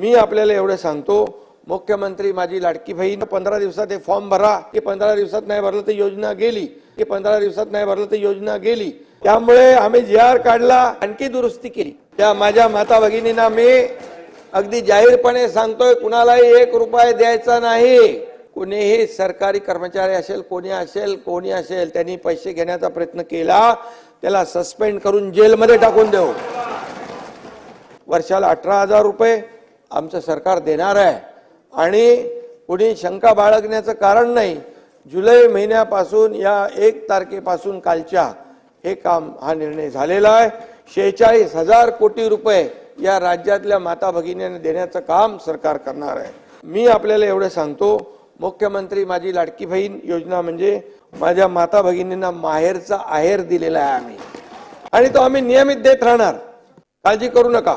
मी आपल्याला एवढं सांगतो मुख्यमंत्री माझी लाडकी बहीण पंधरा दिवसात हे फॉर्म भरा. की पंधरा दिवसात नाही भरलं तर योजना गेली. की पंधरा दिवसात नाही भरलं तर योजना गेली. त्यामुळे आम्ही जी आर काढला आणखी दुरुस्ती केली. त्या माझ्या माता भगिनींना मी अगदी जाहीरपणे सांगतोय कुणालाही एक रुपये द्यायचा नाही. कोणीही सरकारी कर्मचारी असेल कोणी असेल कोणी असेल त्यांनी पैसे घेण्याचा प्रयत्न केला त्याला सस्पेंड करून जेलमध्ये टाकून देऊ. वर्षाला अठरा हजार रुपये आमचं सरकार देणार आहे. आणि कुणी शंका बाळगण्याचं कारण नाही जुलै महिन्यापासून या एक तारखेपासून कालच्या हे काम हा निर्णय झालेला आहे. शेहेचाळीस हजार कोटी रुपये या राज्यातल्या माता भगिनींना देण्याचं काम सरकार करणार आहे. मी आपल्याला एवढं सांगतो मुख्यमंत्री माझी लाडकी बहीण योजना म्हणजे माझ्या माता भगिनींना माहेरचा आहेर दिलेला आहे आम्ही. आणि तो आम्ही नियमित देत राहणार. काळजी करू नका.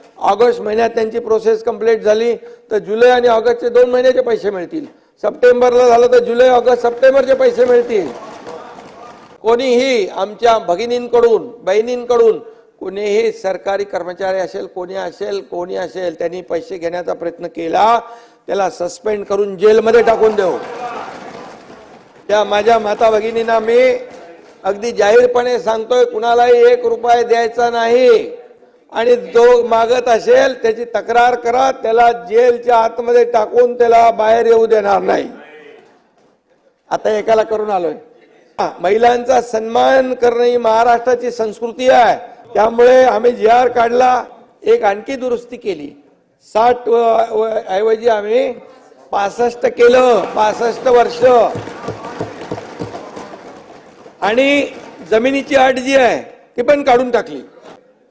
ऑगस्ट महिन्यात त्यांची प्रोसेस कंप्लीट झाली तर जुलै आणि ऑगस्टचे दोन महिन्याचे पैसे मिळतील. सप्टेंबरला झालं तर जुलै ऑगस्ट सप्टेंबरचे पैसे मिळतील. कोणीही आमच्या भगिनींकडून बहिणींकडून कोणीही सरकारी कर्मचारी असेल कोणी असेल कोणी असेल त्यांनी पैसे घेण्याचा प्रयत्न केला त्याला सस्पेंड करून जेलमध्ये टाकून देऊ. त्या माझ्या माता भगिनींना मी अगदी जाहीरपणे सांगतोय कुणालाही एक रुपये द्यायचा नाही. आणि जो मागत असेल त्याची तक्रार करा त्याला जेलच्या आतमध्ये टाकून त्याला बाहेर येऊ देणार नाही. आता एकाला करून आलोय. हा, महिलांचा सन्मान करणं ही महाराष्ट्राची संस्कृती आहे. त्यामुळे आम्ही जी आर काढला एक आणखी दुरुस्ती केली. साठ ऐवजी आम्ही पासष्ट केलं पासष्ट वर्ष. आणि जमिनीची अट जी आहे ती पण काढून टाकली.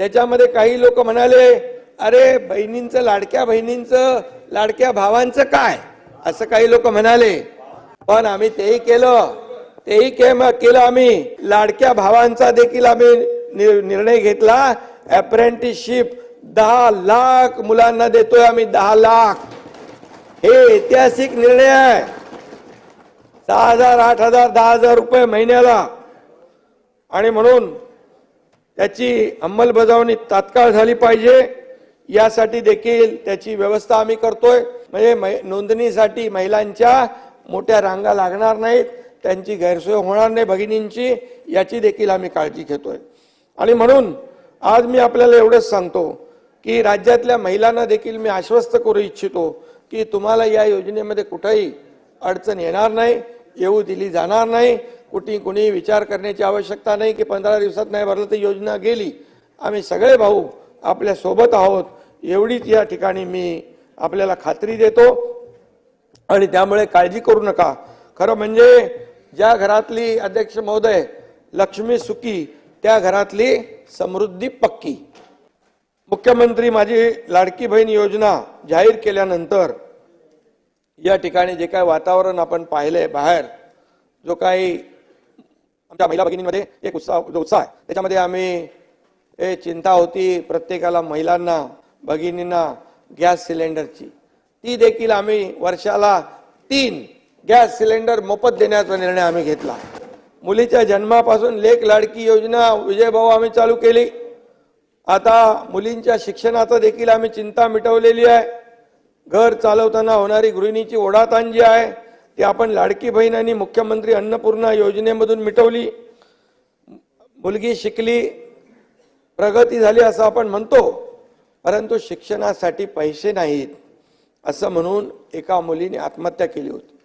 त्याच्यामध्ये काही लोक म्हणाले अरे बहिणींचं लाडक्या बहिणींचं लाडक्या भावांचं काय? असं काही लोक म्हणाले. पण आम्ही तेही केलं. तेही के- केलं आम्ही. लाडक्या भावांचा देखील आम्ही निर्णय घेतला. अप्रेंटिसशिप दहा लाख मुलांना देतोय आम्ही दहा लाख. हे ऐतिहासिक निर्णय आहे. सहा हजार आठ हजार दहा हजार रुपये महिन्याला. आणि म्हणून त्याची अंमलबजावणी तात्काळ झाली पाहिजे. यासाठी देखील त्याची व्यवस्था आम्ही करतोय. म्हणजे मै- नोंदणीसाठी महिलांच्या मोठ्या रांगा लागणार नाहीत. त्यांची गैरसोय होणार नाही भगिनींची याची देखील आम्ही काळजी घेतोय. आणि म्हणून आज मी आपल्याला एवढंच सांगतो की राज्यातल्या महिलांना देखील मी आश्वस्त करू इच्छितो की तुम्हाला या योजनेमध्ये कुठेही अडचण येणार नाही येऊ दिली जाणार नाही. कुठे कुणी विचार करण्याची आवश्यकता नाही की पंधरा दिवसात नाही भरलं तर योजना गेली. आम्ही सगळे भाऊ आपल्यासोबत आहोत. एवढीच या ठिकाणी मी आपल्याला खात्री देतो. आणि त्यामुळे काळजी करू नका. खरं म्हणजे ज्या घरातली अध्यक्ष महोदय लक्ष्मी सुखी त्या घरातली समृद्धी पक्की. मुख्यमंत्री माझी लाडकी बहीण योजना जाहीर केल्यानंतर या ठिकाणी जे काय वातावरण आपण पाहिलंय बाहेर जो काही आमच्या महिला भगिनींमध्ये एक उत्साह जो उत्साह आहे. त्याच्यामध्ये आम्ही ए चिंता होती प्रत्येकाला महिलांना भगिनींना गॅस सिलेंडरची. ती देखील आम्ही वर्षाला तीन गॅस सिलेंडर मोफत देण्याचा निर्णय आम्ही घेतला. मुलीच्या जन्मापासून लेख लाडकी योजना विजयभाऊ आम्ही चालू केली. आता मुलींच्या शिक्षणाचं देखील आम्ही चिंता मिटवलेली आहे. घर चालवताना होणारी गृहिणीची ओढाताण जी आहे. ती आपण लाडकी बहीण आणि मुख्यमंत्री अन्नपूर्णा योजनेमधून मिटवली. मुलगी शिकली प्रगती झाली असं आपण म्हणतो परंतु शिक्षणासाठी पैसे नाहीत असं म्हणून एका मुलीने आत्महत्या केली होती.